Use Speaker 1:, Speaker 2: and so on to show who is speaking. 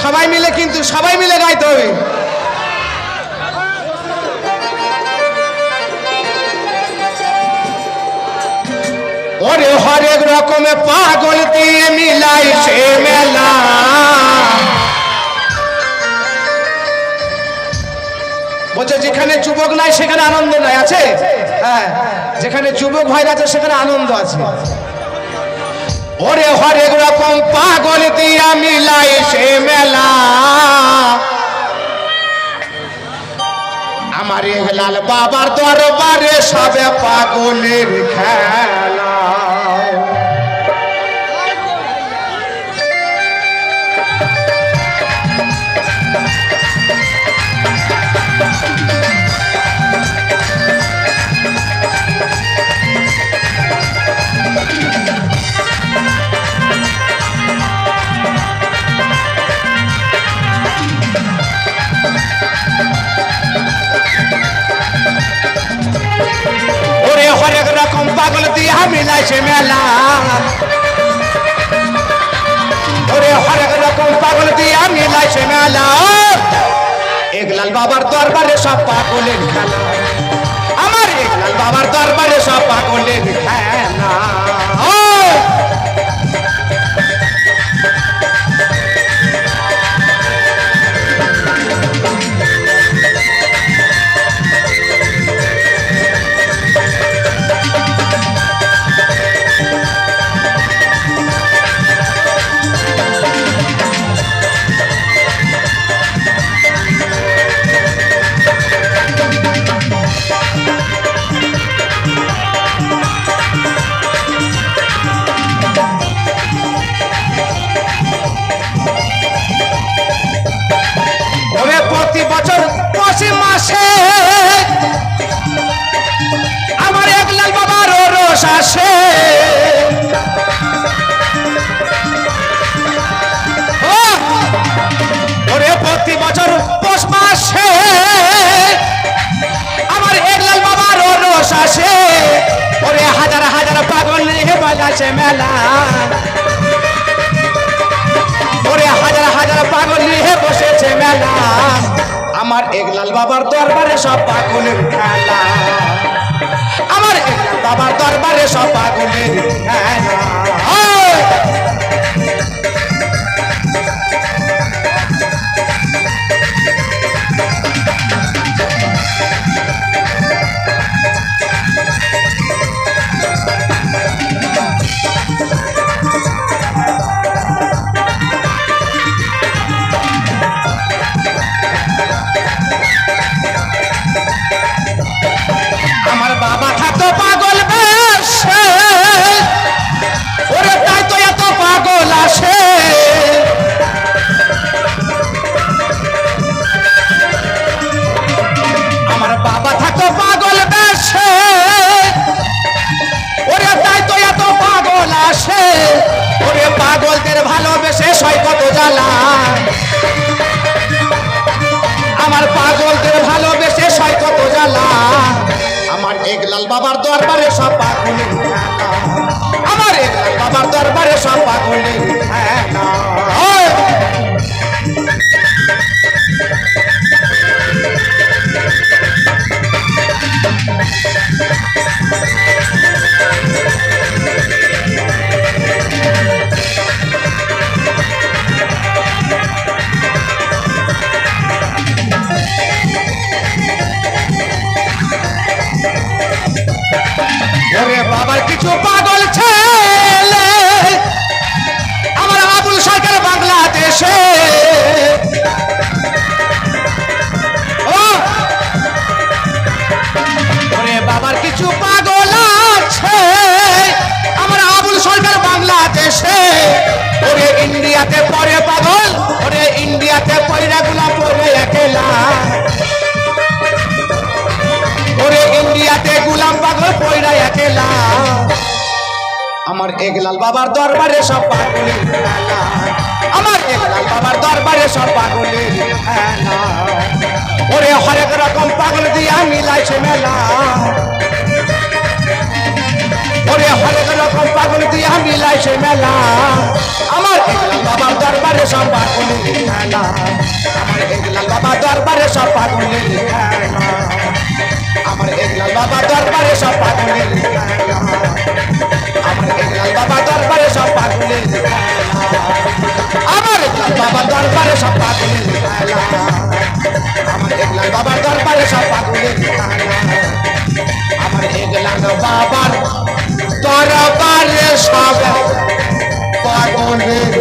Speaker 1: সবাই মিলে কিন্তু, সবাই মিলে গাইতে হবে। ওরে হরেক রকমের পাগল দিয়ে মিলাই সে মেলা। বলছে, যেখানে যুবক নাই, সেখানে আনন্দ নাই, আছে? হ্যাঁ যেখানে যুবক ভাইরা আছে, সেখানে আনন্দ আছে। ওরে হরেক রকম পাগল দিয়া মিলাই সে আমার এ লাল বাবার দরবারে সবে পাগলের খেলা। মিলাই মেলা। ওরে হরেক রকম পাগল দিয়া মিলাই মেলা। এক লাল বাবার দরবারে সব পাগলের খেলা। মাসে আমার একলাল বাবার রস আসে! ওরে প্রতি বছর পৌষ মাসে আমার একলাল বাবার রস আসে। ওরে হাজার হাজার পাগল নিয়ে বাজাছে মেলা। ওরে হাজার হাজার পাগল নিয়ে বসেছে মেলা। আমার একলাল বাবার দরবারে সব পাগলের খেলা। আমার একলাল বাবার দরবারে সব পাগলের খেলা। বাবার দরবারে সব পাগল। আমার বাবার দরবারে সব পাগল হ্যাঁ ওই! কিছু পাগল ছেলে আমার আবুল সরকার বাংলাদেশে। বাবার কিছু পাগল আছে, আমার আবুল সরকার বাংলাদেশে। ওরে ইন্ডিয়াতে পয়রা একেলা আমার একলাল বাবার দরবারে সব পাগলের আমার একলাল বাবার দরবারে সব পাগলের ওরে হরেক রকম পাগল দিয়া মিলাইছে মেলা। ওরে হরেক রকম পাগল দিয়া মিলাইছে মেলা। আমার একলাল বাবার দরবারে দরবারে সব পাগলের খেলা। আমার একলাল বাবা দরবারে সব পাগলের আমার একলাল বাবা দরবারে সব পাগলের আমার একলাল বাবা দরবারে সব পাগলের আমার একলাল বাবার দরবারে সব পাগলের আমার একলাল বাবার দরবারে সব পাগলের